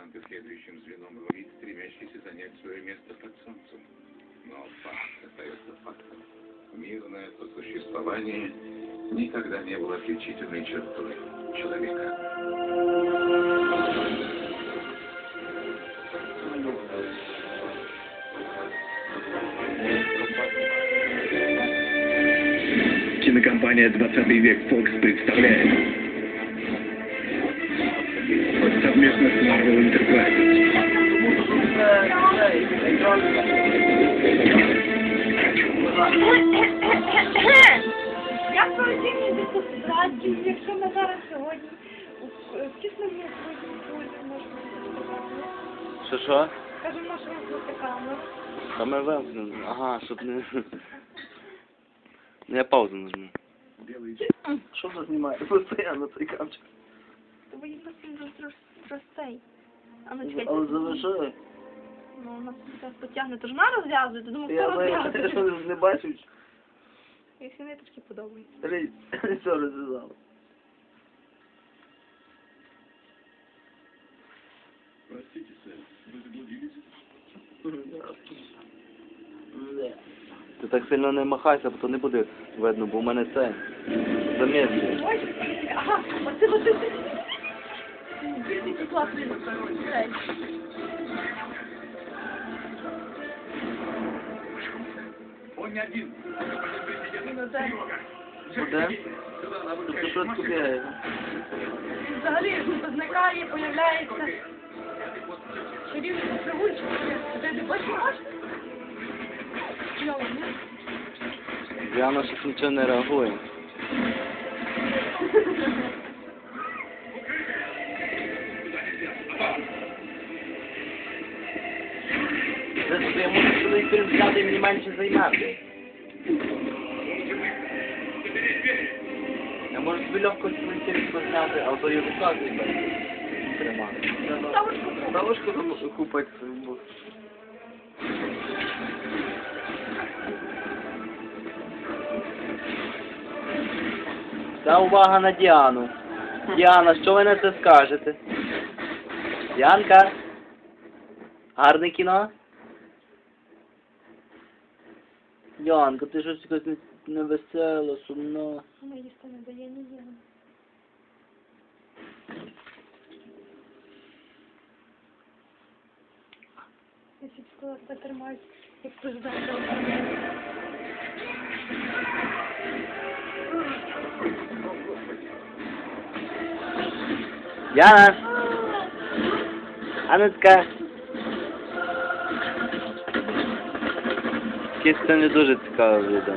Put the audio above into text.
музыканты следующим звеном вид, стремящийся занять свое место под солнцем. Но факт остается фактом. Мирное сосуществование никогда не было отличительной чертой человека. Кинокомпания «20 век Фокс» представляет совместно с Marvel Enterprises Я проведення декустації, якщо ми зараз сьогодні в тісному полі можемо сказати. Що що? Кажу, можемо бути камеру. Та ми вимкнемо. Ага, щоб не. Ну, Я паузу нажму. Що ви знімаєте? Постійно цей камчик. Бо їх нас дуже. А ну чекайте. Але завершили. Ну, у нас зараз потягне. Тож вона розв'язує, ти думаю, Я хто ви- розв'язує? не бачу. Якщо не трошки подобається. Три. Все розв'язали. Простите, сэр, вы заблудились? Не. Ти так сильно не махайся, бо то не буде видно, бо у мене це замість. Ой, ага, оце оце. Бідний класний. Он не один. Ну, це Буде? Тобто зникає, появляється. Чарівний прогульчик. Ти бачиш? Кльово. Діана щось нічого не реагує. Я можу цілий фільм взяти і мені менше займати. Я можу собі легко фільм зняти, а то його відказує без тримати. Ставочку там купити. бо- Вся увага на Діану. Діана, що ви на це скажете? Діанка? Гарне кіно? Діанка, ти щось якось не- невесела, сумна. Ну, їсти не дає ні їм. Я сільського тримають, як президент. Діана! Анечка! Якесь це не дуже цікаве відео.